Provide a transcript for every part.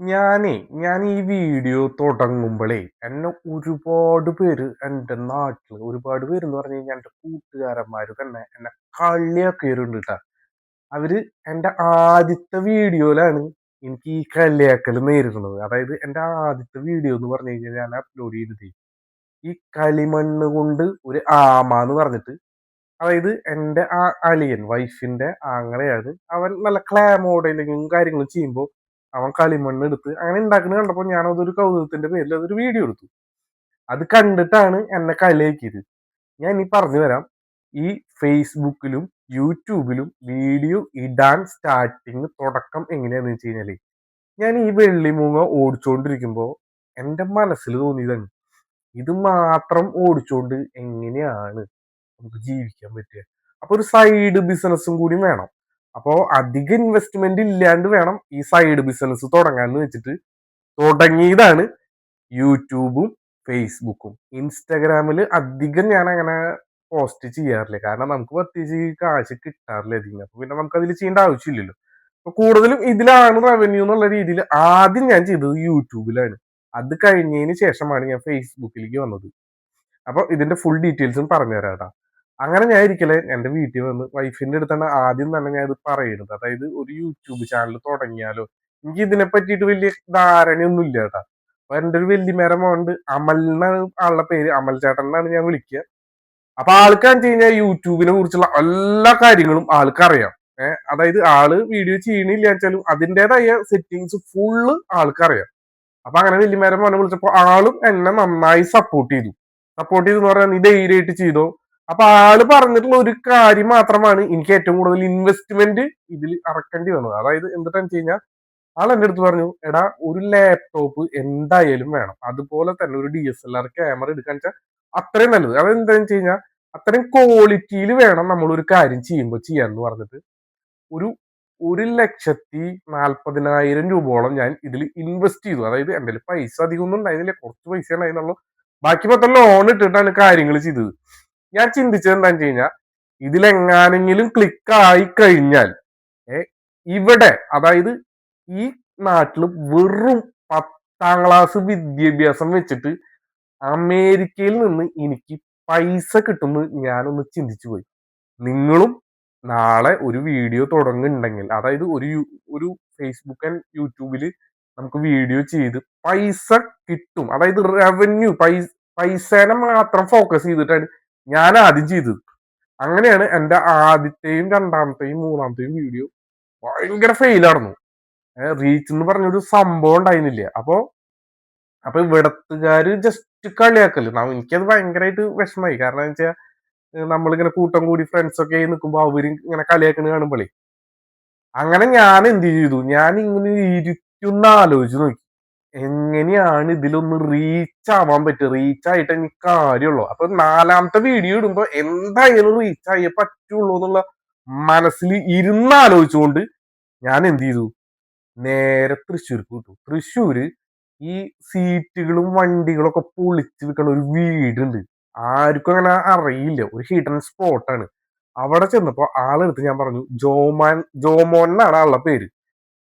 ഞാനേ ഞാൻ ഈ വീഡിയോ തുടങ്ങുമ്പോഴേ എന്നെ ഒരുപാട് പേര് എന്റെ നാട്ടിൽ ഒരുപാട് പേര് എന്ന് പറഞ്ഞു കഴിഞ്ഞാൽ എന്റെ കൂട്ടുകാരന്മാർ തന്നെ എന്നെ കള്ളിയാക്കിയിട്ടുണ്ട് കേട്ടാ അവർ എന്റെ ആദ്യത്തെ വീഡിയോയിലാണ് എനിക്ക് ഈ കളിയാക്കൽ നേരിടുന്നത്. അതായത് എന്റെ ആദ്യത്തെ വീഡിയോ എന്ന് പറഞ്ഞു കഴിഞ്ഞാൽ ഞാൻ അപ്ലോഡ് ചെയ്തത്. ഈ കളിമണ്ണ് കൊണ്ട് ഒരു ആമ എന്ന് പറഞ്ഞിട്ട് അതായത് എന്റെ ആ അളിയൻ വൈഫിന്റെ ആങ്ങളെയാണ് അവൻ നല്ല ക്ലാമോഡലിങ്ങും കാര്യങ്ങളും ചെയ്യുമ്പോൾ അവൻ കളിമണ്ണ് എടുത്ത് അങ്ങനെ ഉണ്ടാക്കുന്ന കണ്ടപ്പോൾ ഞാൻ അതൊരു കൗതുകത്തിന്റെ പേരിൽ അതൊരു വീഡിയോ എടുത്തു. അത് കണ്ടിട്ടാണ് എന്നെ കളിയാക്കിയത്. ഞാൻ ഇനി പറഞ്ഞു തരാം. ഈ ഫേസ്ബുക്കിലും യൂട്യൂബിലും വീഡിയോ ഇടാൻ സ്റ്റാർട്ടിങ് തുടക്കം എങ്ങനെയാന്ന് വെച്ച് കഴിഞ്ഞാൽ ഞാൻ ഈ വെള്ളിമൂങ്ങ ഓടിച്ചുകൊണ്ടിരിക്കുമ്പോൾ എന്റെ മനസ്സിൽ തോന്നിയതാണ്. ഇത് മാത്രം ഓടിച്ചുകൊണ്ട് എങ്ങനെയാണ് നമുക്ക് ജീവിക്കാൻ പറ്റുക? അപ്പൊ ഒരു സൈഡ് ബിസിനസ്സും കൂടി വേണം. അപ്പോ അധിക ഇൻവെസ്റ്റ്മെന്റ് ഇല്ലാണ്ട് വേണം ഈ സൈഡ് ബിസിനസ് തുടങ്ങാന്ന് വെച്ചിട്ട്. തുടങ്ങിയതാണ് യൂട്യൂബും ഫേസ്ബുക്കും. ഇൻസ്റ്റാഗ്രാമിൽ അധികം ഞാൻ അങ്ങനെ പോസ്റ്റ് ചെയ്യാറില്ല. കാരണം നമുക്ക് പ്രത്യേകിച്ച് കാശ് കിട്ടാറില്ല അധികം. അപ്പൊ പിന്നെ നമുക്ക് അതിൽ ചെയ്യേണ്ട ആവശ്യമില്ലല്ലോ. അപ്പൊ കൂടുതലും ഇതിലാണ് റവന്യൂ എന്നുള്ള രീതിയിൽ ആദ്യം ഞാൻ ചെയ്തത് യൂട്യൂബിലാണ്. അത് കഴിഞ്ഞതിന് ശേഷമാണ് ഞാൻ ഫേസ്ബുക്കിലേക്ക് വന്നത്. അപ്പൊ ഇതിന്റെ ഫുൾ ഡീറ്റെയിൽസും പറഞ്ഞുതരാം അങ്ങനെ ഞാൻ ഇരിക്കലേ. എന്റെ വീട്ടിൽ വന്ന് വൈഫിന്റെ അടുത്താണ് ആദ്യം തന്നെ ഞാൻ ഇത് പറയുന്നത് അതായത് ഒരു യൂട്യൂബ് ചാനൽ തുടങ്ങിയാലോ? എനിക്ക് ഇതിനെ പറ്റിയിട്ട് വലിയ ധാരണയൊന്നും ഇല്ല കേട്ടാ. അപ്പൊ എന്റെ ഒരു വല്യമേര മോണ്ട് അമൽ എന്നാണ് ആളുടെ പേര്. അമൽ ചേട്ടൻ എന്നാണ് ഞാൻ വിളിക്കുക. അപ്പൊ ആൾക്കാന്ന് വെച്ച് കഴിഞ്ഞാൽ യൂട്യൂബിനെ കുറിച്ചുള്ള എല്ലാ കാര്യങ്ങളും ആൾക്കറിയാം ഏഹ് അതായത് ആൾ വീഡിയോ ചെയ്യണില്ല വെച്ചാലും അതിന്റെതായ സെറ്റിങ്സ് ഫുള്ള് ആൾക്കറിയാം അപ്പൊ അങ്ങനെ വല്യമേര മോനെ വിളിച്ചപ്പോ ആളും എന്നെ നന്നായി സപ്പോർട്ട് ചെയ്തു. സപ്പോർട്ട് ചെയ്തു എന്ന് പറഞ്ഞാൽ നീ ധൈര്യമായിട്ട് ചെയ്തോ? അപ്പൊ ആൾ പറഞ്ഞിട്ടുള്ള ഒരു കാര്യം മാത്രമാണ് എനിക്ക് ഏറ്റവും കൂടുതൽ ഇൻവെസ്റ്റ്മെന്റ് ഇതിൽ ഇറക്കേണ്ടി വന്നത്. അതായത് എന്താണെന്ന് വെച്ച് കഴിഞ്ഞാൽ ആൾ എന്റെ അടുത്ത് പറഞ്ഞു എടാ ഒരു ലാപ്ടോപ്പ് എന്തായാലും വേണം. അതുപോലെ തന്നെ ഒരു D S L R camera എടുക്കാൻ വെച്ചാൽ അത്രയും നല്ലത്. അതായത് എന്താണെന്ന് വെച്ച് കഴിഞ്ഞാൽ അത്രയും ക്വാളിറ്റിയിൽ വേണം നമ്മൾ ഒരു കാര്യം ചെയ്യുമ്പോൾ ചെയ്യാന്ന് പറഞ്ഞിട്ട് ഒരു ഒരു ലക്ഷത്തി നാൽപ്പതിനായിരം രൂപയോളം ഞാൻ ഇതിൽ ഇൻവെസ്റ്റ് ചെയ്തു. അതായത് എന്റെ പൈസ അധികം ഒന്നും ഉണ്ടായിരുന്നില്ല. കുറച്ച് പൈസ ഉണ്ടായിരുന്നുള്ളൂ. ബാക്കി മൊത്തം ലോൺ ഇട്ടിട്ടാണ് കാര്യങ്ങൾ ചെയ്തത്. ഞാൻ ചിന്തിച്ചത് എന്താണെന്ന് വെച്ച് കഴിഞ്ഞാൽ ഇതിലെങ്ങാനെങ്കിലും ക്ലിക്ക് ആയി കഴിഞ്ഞാൽ ഇവിടെ അതായത് ഈ നാട്ടിൽ വെറും പത്താം ക്ലാസ് വിദ്യാഭ്യാസം വെച്ചിട്ട് അമേരിക്കയിൽ നിന്ന് എനിക്ക് പൈസ കിട്ടുമെന്ന് ഞാനൊന്ന് ചിന്തിച്ചു പോയി നിങ്ങളും നാളെ ഒരു വീഡിയോ തുടങ്ങുന്നുണ്ടെങ്കിൽ അതായത് ഒരു ഒരു ഫേസ്ബുക്ക് ആൻഡ് യൂട്യൂബിൽ നമുക്ക് വീഡിയോ ചെയ്ത് പൈസ കിട്ടും. അതായത് റവന്യൂ പൈസ പൈസേനെ മാത്രം ഫോക്കസ് ചെയ്തിട്ടാണ് ഞാൻ ആദ്യം ചെയ്തത് അങ്ങനെയാണ് എന്റെ ആദ്യത്തെയും രണ്ടാമത്തെയും മൂന്നാമത്തെയും വീഡിയോ ഭയങ്കര ഫെയിൽ ആടുന്നു റീച്ച് എന്ന് പറഞ്ഞൊരു സംഭവം ഉണ്ടായിരുന്നില്ല. അപ്പോ അപ്പൊ ഇവിടത്തുകാര് ജസ്റ്റ് കളിയാക്കൽ. എനിക്കത് ഭയങ്കരമായിട്ട് വിഷമായി കാരണം എന്ന് വെച്ചാൽ നമ്മളിങ്ങനെ കൂട്ടം കൂടി ഫ്രണ്ട്സ് ഒക്കെ നിൽക്കുമ്പോൾ അവർ ഇങ്ങനെ കളിയാക്കണ കാണുമ്പോഴേ അങ്ങനെ ഞാൻ എന്ത് ചെയ്തു? ഞാൻ ഇങ്ങനെ ഇരിക്കുന്ന ആലോചിച്ച് നോക്കി. എങ്ങനെയാണ് ഇതിലൊന്ന് റീച്ച് ആവാൻ പറ്റുക റീച്ച് ആയിട്ട് എനിക്ക് കാര്യമുള്ളൂ. അപ്പൊ നാലാമത്തെ വീഡിയോ ഇടുമ്പോ എന്തായാലും റീച്ച് ആയേ പറ്റുള്ളൂ എന്നുള്ള മനസ്സിൽ ഇരുന്ന് ആലോചിച്ചുകൊണ്ട് ഞാൻ എന്ത് ചെയ്തു? നേരെ തൃശ്ശൂർക്ക് വിട്ടു. തൃശ്ശൂര് ഈ സീറ്റുകളും വണ്ടികളും ഒക്കെ പൊളിച്ച് വെക്കണ ഒരു വീടുണ്ട്. ആർക്കും അങ്ങനെ അറിയില്ല. ഒരു ഹിഡൻ സ്പോട്ടാണ് അവിടെ ചെന്നപ്പോ ആളെടുത്ത് ഞാൻ പറഞ്ഞു ജോമാൻ ജോമോൻ എന്നാണ് ആളുടെ പേര്.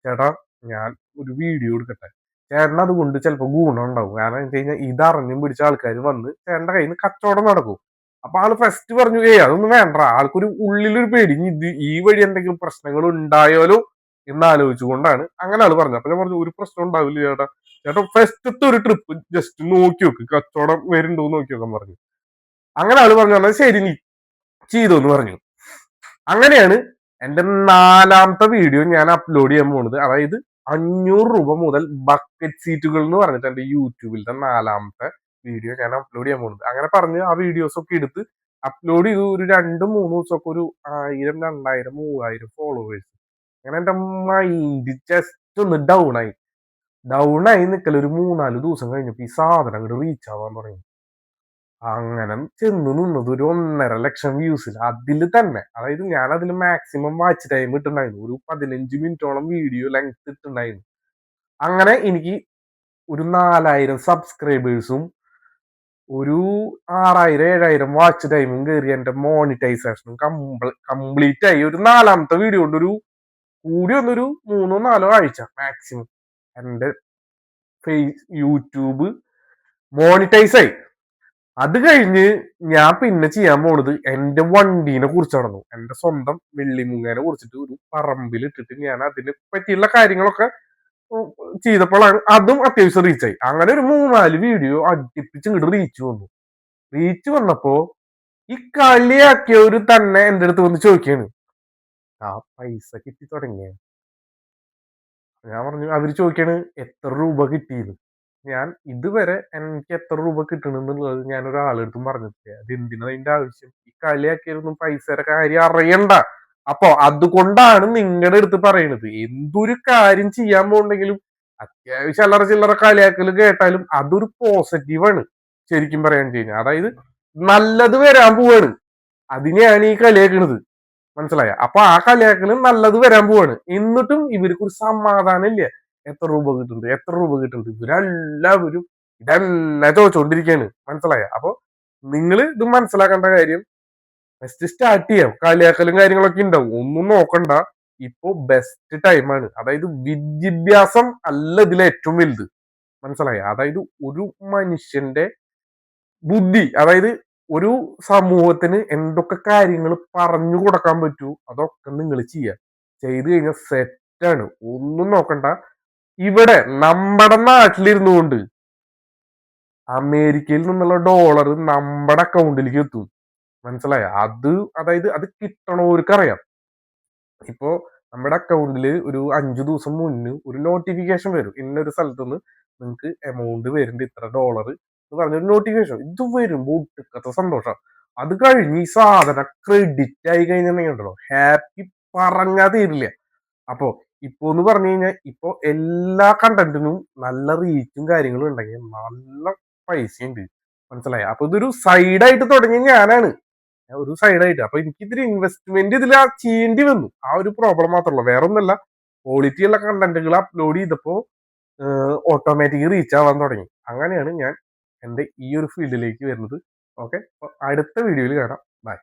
ചേട്ടാ ഞാൻ ഒരു വീഡിയോ എടുക്കട്ടെ? ചേട്ടൻ അതുകൊണ്ട് ചിലപ്പോൾ ഗുണം ഉണ്ടാവും കാരണം എന്താ കഴിഞ്ഞാൽ ഇതറിഞ്ഞും പിടിച്ച ആൾക്കാർ വന്ന് ചേട്ടന്റെ കയ്യിൽ നിന്ന് കച്ചവടം നടക്കും. അപ്പൊ ആൾ ഫസ്റ്റ് പറഞ്ഞു ഏയ് അതൊന്നും വേണ്ട. ആൾക്കൊരു ഉള്ളിലൊരു പേടി. ഇത് ഈ വഴി എന്തെങ്കിലും പ്രശ്നങ്ങൾ ഉണ്ടായാലോ? എന്ന് ആലോചിച്ചുകൊണ്ടാണ് അങ്ങനെ ആൾ പറഞ്ഞു അപ്പൊ ഞാൻ പറഞ്ഞു ഒരു പ്രശ്നം ഉണ്ടാവില്ല ചേട്ടാ. ചേട്ടാ ഫസ്റ്റത്തെ ഒരു ട്രിപ്പ് ജസ്റ്റ് നോക്കി നോക്ക്. കച്ചവടം വരുന്നുണ്ടോ എന്ന് നോക്കി നോക്കാൻ പറഞ്ഞു. അങ്ങനെ ആൾ പറഞ്ഞു പറഞ്ഞാൽ ശരി നീ ചെയ്തു എന്ന് പറഞ്ഞു. അങ്ങനെയാണ് എന്റെ നാലാമത്തെ വീഡിയോ ഞാൻ അപ്ലോഡ് ചെയ്യാൻ പോണത്. അതായത് അഞ്ഞൂറ് രൂപ മുതൽ ബക്കറ്റ് സീറ്റുകൾ എന്ന് പറഞ്ഞിട്ട് എന്റെ യൂട്യൂബിലത്തെ നാലാമത്തെ വീഡിയോ ഞാൻ അപ്ലോഡ് ചെയ്യാൻ പോകുന്നത്. അങ്ങനെ പറഞ്ഞ് ആ വീഡിയോസ് ഒക്കെ എടുത്ത് അപ്ലോഡ് ചെയ്തു. ഒരു രണ്ട് മൂന്ന് ദിവസമൊക്കെ ഒരു ആയിരം രണ്ടായിരം മൂവായിരം ഫോളോവേഴ്സ് അങ്ങനെ എന്റെ മൈൻഡ് ജസ്റ്റ് ഒന്ന് ഡൗൺ ആയി. ഡൗൺ ആയി നിൽക്കൽ ഒരു മൂന്നാൽ ദിവസം കഴിഞ്ഞപ്പോ ഈ സാധനം അങ്ങോട്ട് റീച്ച് ആവാൻ തുടങ്ങി. അങ്ങനെ ചെന്ന് നിന്നത് ഒരു ഒന്നര ലക്ഷം വ്യൂസിൽ അതിൽ തന്നെ അതായത് ഞാൻ അതിൽ മാക്സിമം വാച്ച് ടൈം ഇട്ടുണ്ടായിരുന്നു ഒരു പതിനഞ്ച് മിനിറ്റോളം വീഡിയോ ലെങ്ത് ഇട്ടുണ്ടായിരുന്നു അങ്ങനെ എനിക്ക് ഒരു നാലായിരം സബ്സ്ക്രൈബേഴ്സും ഒരു ആറായിരം ഏഴായിരം വാച്ച് ടൈമും കയറി എന്റെ മോണിറ്റൈസേഷനും കംപ്ലീറ്റ് ആയി. ഒരു നാലാമത്തെ വീഡിയോ കൊണ്ട് ഒരു കൂടി ഒന്നൊരു മൂന്നോ നാലോ ആഴ്ച മാക്സിമം എന്റെ ഫേസ് യൂട്യൂബ് മോണിറ്റൈസ് ആയി. അത് കഴിഞ്ഞ് ഞാൻ പിന്നെ ചെയ്യാൻ പോണത് എന്റെ വണ്ടീനെ കുറിച്ചാണെന്നു എന്റെ സ്വന്തം വെള്ളിമുങ്ങേനെ കുറിച്ചിട്ട് ഒരു പറമ്പിൽ ഇട്ടിട്ട് ഞാൻ അതിനെ പറ്റിയുള്ള കാര്യങ്ങളൊക്കെ ചെയ്തപ്പോഴാണ് അതും അത്യാവശ്യം റീച്ചായി അങ്ങനെ ഒരു മൂന്നാൽ വീഡിയോ അടുപ്പിച്ച് ഇങ്ങോട്ട് റീച്ച് വന്നു. റീച്ച് വന്നപ്പോ ഈ കളിയാക്കിയവര് തന്നെ എന്റെ അടുത്ത് വന്ന് ചോദിക്കാണ് ആ പൈസ കിട്ടി തുടങ്ങിയ? ഞാൻ പറഞ്ഞു അവർ ചോദിക്കാണ് എത്ര രൂപ കിട്ടിയത് ഞാൻ ഇതുവരെ എനിക്ക് എത്ര രൂപ കിട്ടണമെന്നുള്ളത് ഞാൻ ഒരാളെടുത്തും പറഞ്ഞിട്ടില്ല. അത് എന്തിനാ അതിന്റെ ആവശ്യം? ഈ കളിയാക്കിയൊന്നും പൈസയുടെ കാര്യം അറിയണ്ട. അപ്പൊ അതുകൊണ്ടാണ് നിങ്ങളുടെ അടുത്ത് പറയുന്നത് എന്തൊരു കാര്യം ചെയ്യാൻ പോകണ്ടെങ്കിലും അത്യാവശ്യം അല്ലറ ചില്ലറ കളിയാക്കൽ കേട്ടാലും അതൊരു പോസിറ്റീവാണ് ശരിക്കും പറയാൻ കഴിഞ്ഞാൽ അതായത് നല്ലത് വരാൻ പോവാണ്. അതിനെയാണ് ഈ കളിയാക്കണത്. മനസ്സിലായ? അപ്പൊ ആ കളിയാക്കൽ നല്ലത് വരാൻ പോവാണ്. എന്നിട്ടും ഇവർക്ക് ഒരു സമാധാനം ഇല്ല. എത്ര രൂപ കിട്ടുന്നുണ്ട്? എത്ര രൂപ കിട്ടുന്നുണ്ട്? ഇവരെല്ലാവരും ഇതെന്നെ ചോദിച്ചുകൊണ്ടിരിക്കുകയാണ് മനസ്സിലായ? അപ്പൊ നിങ്ങൾ ഇത് മനസ്സിലാക്കേണ്ട കാര്യം ബെസ്റ്റ് സ്റ്റാർട്ട് ചെയ്യാം. കളിയാക്കലും കാര്യങ്ങളൊക്കെ ഉണ്ടാവും. ഒന്നും നോക്കണ്ട. ഇപ്പോ ബെസ്റ്റ് ടൈമാണ് അതായത് വിദ്യാഭ്യാസം അല്ല ഇതിലെ ഏറ്റവും വലുത്. മനസ്സിലായ? അതായത് ഒരു മനുഷ്യന്റെ ബുദ്ധി അതായത് ഒരു സമൂഹത്തിന് എന്തൊക്കെ കാര്യങ്ങൾ പറഞ്ഞു കൊടുക്കാൻ പറ്റൂ അതൊക്കെ നിങ്ങൾ ചെയ്യുക ചെയ്തു കഴിഞ്ഞാൽ സെറ്റാണ് ഒന്നും നോക്കണ്ട. ഇവിടെ നമ്മുടെ നാട്ടിലിരുന്നു കൊണ്ട് അമേരിക്കയിൽ നിന്നുള്ള ഡോളർ നമ്മുടെ അക്കൗണ്ടിലേക്ക് എത്തും. മനസ്സിലായ? അത് അതായത് അത് കിട്ടണവർക്ക് അറിയാം ഇപ്പോ നമ്മുടെ അക്കൗണ്ടിൽ ഒരു അഞ്ചു ദിവസം മുന്നേ ഒരു നോട്ടിഫിക്കേഷൻ വരും. ഇന്നൊരു സ്ഥലത്ത് നിന്ന് നിങ്ങൾക്ക് എമൗണ്ട് വരുന്നുണ്ട് ഇത്ര ഡോളർ എന്ന് പറഞ്ഞൊരു നോട്ടിഫിക്കേഷൻ ഇത് വരുമ്പോൾ ഒട്ടുക്കത്തെ സന്തോഷം. അത് കഴിഞ്ഞ് ഈ സാധനം ക്രെഡിറ്റ് ആയി കഴിഞ്ഞിട്ടുണ്ടല്ലോ ഹാപ്പി പറഞ്ഞാൽ തീരില്ല. അപ്പോ ഇപ്പൊ എന്ന് പറഞ്ഞു കഴിഞ്ഞാൽ ഇപ്പൊ എല്ലാ കണ്ടന്റിനും നല്ല റീച്ചും കാര്യങ്ങളും ഉണ്ടെങ്കിൽ നല്ല പൈസയുണ്ട് മനസ്സിലായി? അപ്പൊ ഇതൊരു സൈഡായിട്ട് തുടങ്ങിയ ഞാനാണ്. ഒരു സൈഡായിട്ട് അപ്പൊ എനിക്ക് ഇതിൽ ഇൻവെസ്റ്റ്മെന്റ് ഇതിൽ ചെയ്യേണ്ടി വന്നു. ആ ഒരു പ്രോബ്ലം മാത്രമല്ല വേറെ ഒന്നല്ല ക്വാളിറ്റി ഉള്ള കണ്ടന്റുകൾ അപ്ലോഡ് ചെയ്തപ്പോ ഓട്ടോമാറ്റിക് റീച്ച് ആവാൻ തുടങ്ങി. അങ്ങനെയാണ് ഞാൻ എന്റെ ഈ ഒരു ഫീൽഡിലേക്ക് വരുന്നത്. ഓക്കെ അടുത്ത വീഡിയോയിൽ കാണാം. ബൈ